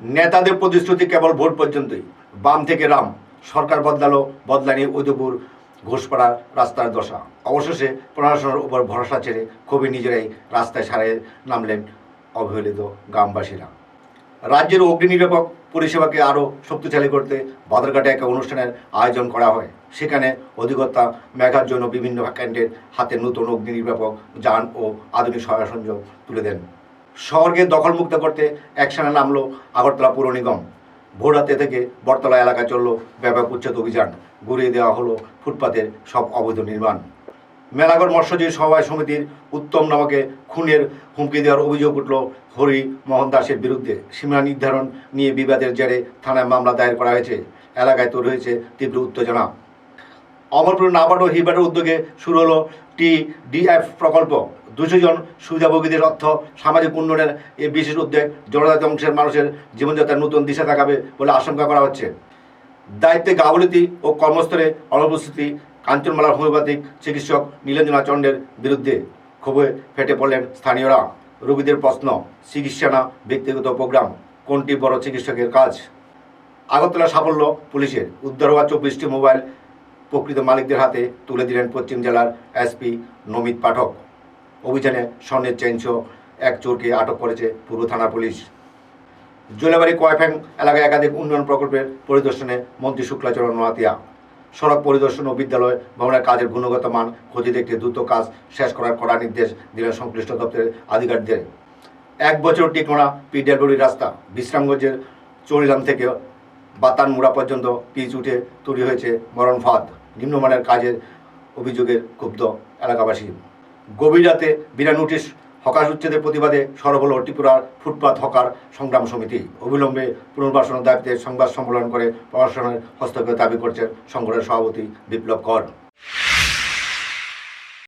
নেতাদের প্রতিশ্রুতি কেবল ভোট পর্যন্তই। বাম থেকে রাম, সরকার বদলালো বদলানি উদয়পুর ঘোষপাড়ার রাস্তার দশা। অবশেষে প্রশাসনের উপর ভরসা ছেড়ে কবি নিজেরাই রাস্তায় সারে নামলেন অবহেলিত গ্রামবাসীরা। রাজ্যের অগ্নি নিরাপক পরিষেবাকে আরও শক্তিশালী করতে বাদরঘাটে এক অনুষ্ঠানের আয়োজন করা হয়। সেখানে অধিকর্তা মেঘার জন্য বিভিন্ন কেন্দ্রের হাতে নতুন অগ্নি নির্বাপক যান ও আধুনিক সহায়ক সংযোগ তুলে দেন। শহরকে দখলমুক্ত করতে একসাথে নামলো আগরতলা পৌর নিগম। ভোররাতে থেকে বটতলা এলাকায় চলল ব্যাপক উচ্ছেদ অভিযান। ঘুরিয়ে দেওয়া হলো ফুটপাতের সব অবৈধ নির্মাণ। মেলাগড় মৎস্যজীবী সভায় সমিতির উত্তম নামকে খুনের হুমকি দেওয়ার অভিযোগ উঠল হরি মোহন দাসের বিরুদ্ধে। সীমা নির্ধারণ নিয়ে বিবাদের জেরে থানায় মামলা দায়ের করা হয়েছে। এলাকায় তৈরি হয়েছে তীব্র উত্তেজনা। অমরপুর নাবার্ড হিবারের উদ্যোগে শুরু হলো টি ডিএফ প্রকল্প। দুশো জন সুবিধাভোগীদের অর্থ, সামাজিক উন্নয়নের এই বিশেষ উদ্যোগ জনজাতি অংশের মানুষের জীবনযাত্রার নতুন দিশা দেখাবে বলে আশঙ্কা করা হচ্ছে। দায়িত্বে গাফলতি ও কর্মস্থলে অনুপস্থিতি কাঞ্চনমালার হোমিওপ্যাথিক চিকিৎসক নীলেন্দ্রনাথ চন্ডের বিরুদ্ধে ক্ষোভে ফেটে পড়লেন স্থানীয়রা। রোগীদের প্রশ্ন, চিকিৎসা না ব্যক্তিগত প্রোগ্রাম, কোনটি বড় চিকিৎসকের কাজ? আগরতলা সাফল্য পুলিশের, উদ্ধার হওয়া চব্বিশটি মোবাইল প্রকৃত মালিকদের হাতে তুলে দিলেন পশ্চিম জেলার এসপি নমিত পাঠক। অভিযানে স্বর্ণের চেনসহ এক চোরকে আটক করেছে পূর্ব থানা পুলিশ। জোলাবাড়ি কয়ফ্যাং এলাকায় একাধিক উন্নয়ন প্রকল্পের পরিদর্শনে মন্ত্রী শুক্লাচরণ নোয়াতিয়া। সড়ক পরিদর্শন ও বিদ্যালয় ভবনের কাজের গুণগত মান, ক্ষতি দেখতে দ্রুত কাজ শেষ করার কড়া নির্দেশ দিলেন সংশ্লিষ্ট দপ্তরের আধিকারিকদের। এক বছর টিকোনা পিডাব্লিউডি রাস্তা, বিশ্রামগঞ্জের চৌরিলাম থেকে বাতান মুড়া পর্যন্ত পিচ উঠে তৈরি হয়েছে মরণ ফাঁদ। নিম্নমানের কাজের অভিযোগের ক্ষুব্ধ এলাকাবাসী। গভীর রাতে বিনা নোটিশ হকার উচ্ছেদের প্রতিবাদে সরব হল ত্রিপুরার ফুটপাত হকার সংগ্রাম সমিতি। অবিলম্বে পুনর্বাসনের দাবিতে সংবাদ সম্মেলন করে প্রশাসনের হস্তক্ষেপ দাবি করছেন সংগঠনের সভাপতি বিপ্লব কর।